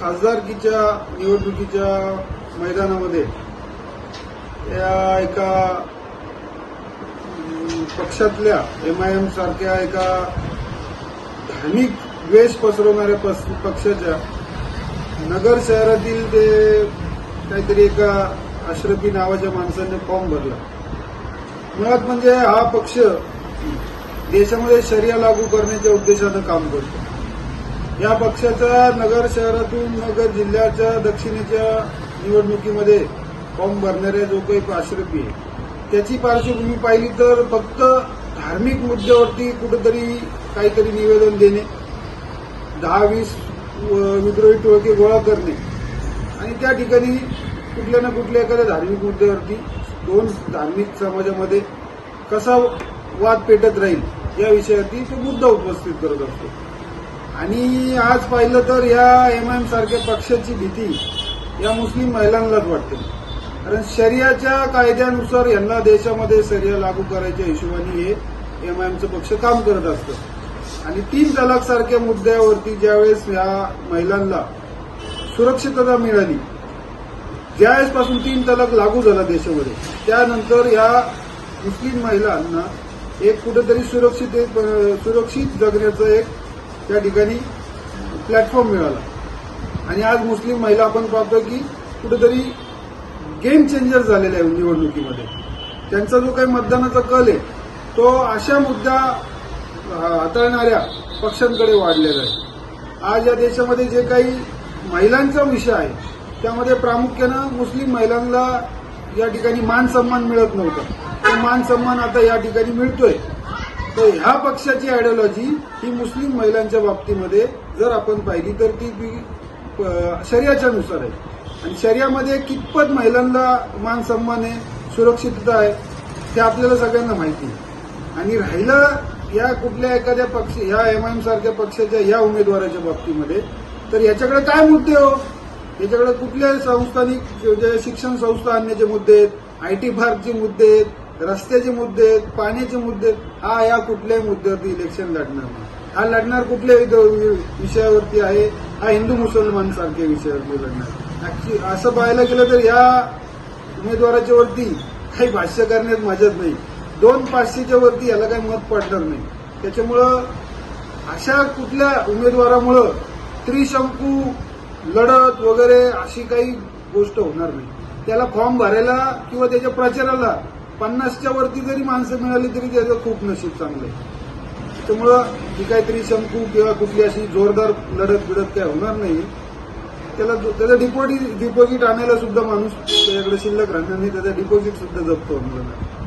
खासदारकीच्या निवडणुकीच्या मैदानामध्ये या एका पक्षातल्या एम सारख्या एका धार्मिक द्वेष पसरवणाऱ्या पस- पक्षाच्या नगर शहरातील ते काहीतरी एका अश्रफी नावाच्या माणसाने फॉर्म भरला. मुळात म्हणजे हा पक्ष देशामध्ये शर्या लागू करण्याच्या उद्देशानं काम करतो. या पक्षाचा नगर शहरातून नगर जिल्ह्याच्या दक्षिणेच्या निवडणुकीमध्ये फॉर्म भरणाऱ्या जो काही आश्रपी आहे त्याची पार्श्वभूमी पाहिली तर फक्त धार्मिक मुद्द्यावरती कुठेतरी काहीतरी निवेदन देणे दहा वीस व- विद्रोही टोळके गोळा करणे आणि त्या ठिकाणी कुठल्या ना कुठल्या एखाद्या धार्मिक मुद्द्यावरती दोन धार्मिक समाजामध्ये कसा वाद पेटत राहील या विषयावरती तो मुद्दा उपस्थित करत असतो. आणि आज पाहिलं तर या एम आय एम सारख्या पक्षाची भीती या मुस्लिम महिलांनाच वाटते. कारण शरियाच्या कायद्यानुसार यांना देशामध्ये शरिया लागू करायच्या हिशोबाने हे एम आय एमचं पक्ष काम करत असतं. आणि तीन तलाक सारख्या मुद्द्यावरती ज्यावेळेस या महिलांना सुरक्षितता मिळाली ज्यावेळेसपासून तीन तलाक लागू झाला देशामध्ये त्यानंतर या मुस्लिम महिलांना एक कुठेतरी सुरक्षित सुरक्षित जगण्याचं एक त्या ठिकाणी प्लॅटफॉर्म मिळाला. आणि आज मुस्लिम महिला आपण पाहतो की कुठेतरी गेम चेंजर झालेला आहे निवडणुकीमध्ये. त्यांचा जो काही मतदानाचा कल आहे तो अशा मुद्दा हाताळणाऱ्या पक्षांकडे वाढलेला आहे. आज या देशामध्ये जे काही महिलांचा विषय आहे त्यामध्ये प्रामुख्यानं मुस्लिम महिलांना या ठिकाणी मान सन्मान मिळत नव्हता. तो मान सन्मान आता या ठिकाणी मिळतोय. तर ह्या पक्षाची आयडिओलॉजी ही मुस्लिम महिलांच्या बाबतीमध्ये जर आपण पाहिली तर ती शर्याच्या नुसार आहे. आणि शर्यामध्ये कितपत महिलांना मान सन्मान आहे सुरक्षितता आहे ते आपल्याला सगळ्यांना माहिती आहे. आणि राहिलं या कुठल्या एखाद्या पक्ष ह्या एम आय एम सारख्या पक्षाच्या या उमेदवाराच्या बाबतीमध्ये तर याच्याकडे काय मुद्दे हो? याच्याकडे कुठल्या संस्थानिक जे शिक्षण संस्था आणण्याचे मुद्दे आहेत आय टी पार्कचे मुद्दे आहेत रस्त्याचे मुद्दे आहेत पाण्याचे मुद्दे आहेत हा या कुठल्याही मुद्द्यावरती इलेक्शन लढणार नाही. हा लढणार कुठल्या विषयावरती आहे हा हिंदू मुसलमान सारख्या विषयावरती लढणार Actually असं पाहायला गेलं तर या उमेदवाराच्या वरती काही भाष्य करण्यात मजाच नाही. दोन पाचशेच्या वरती याला काही मत पडणार नाही. त्याच्यामुळं अशा कुठल्या उमेदवारामुळं त्रिशंकू लढत वगैरे अशी काही गोष्ट होणार नाही. त्याला फॉर्म भरायला किंवा त्याच्या प्रचाराला पन्नासच्या वरती जरी माणसं मिळाली तरी त्याचं खूप नशीब चांगलं आहे. त्यामुळं जी काहीतरी शंकू किंवा कुठली अशी जोरदार लढत बिडत काय होणार नाही. त्याला त्याचं डिपॉझिट डिपॉझिट आणायला सुद्धा माणूस त्याच्याकडे शिल्लक राहणार नाही त्याचं डिपॉझिट सुद्धा जपतो होणार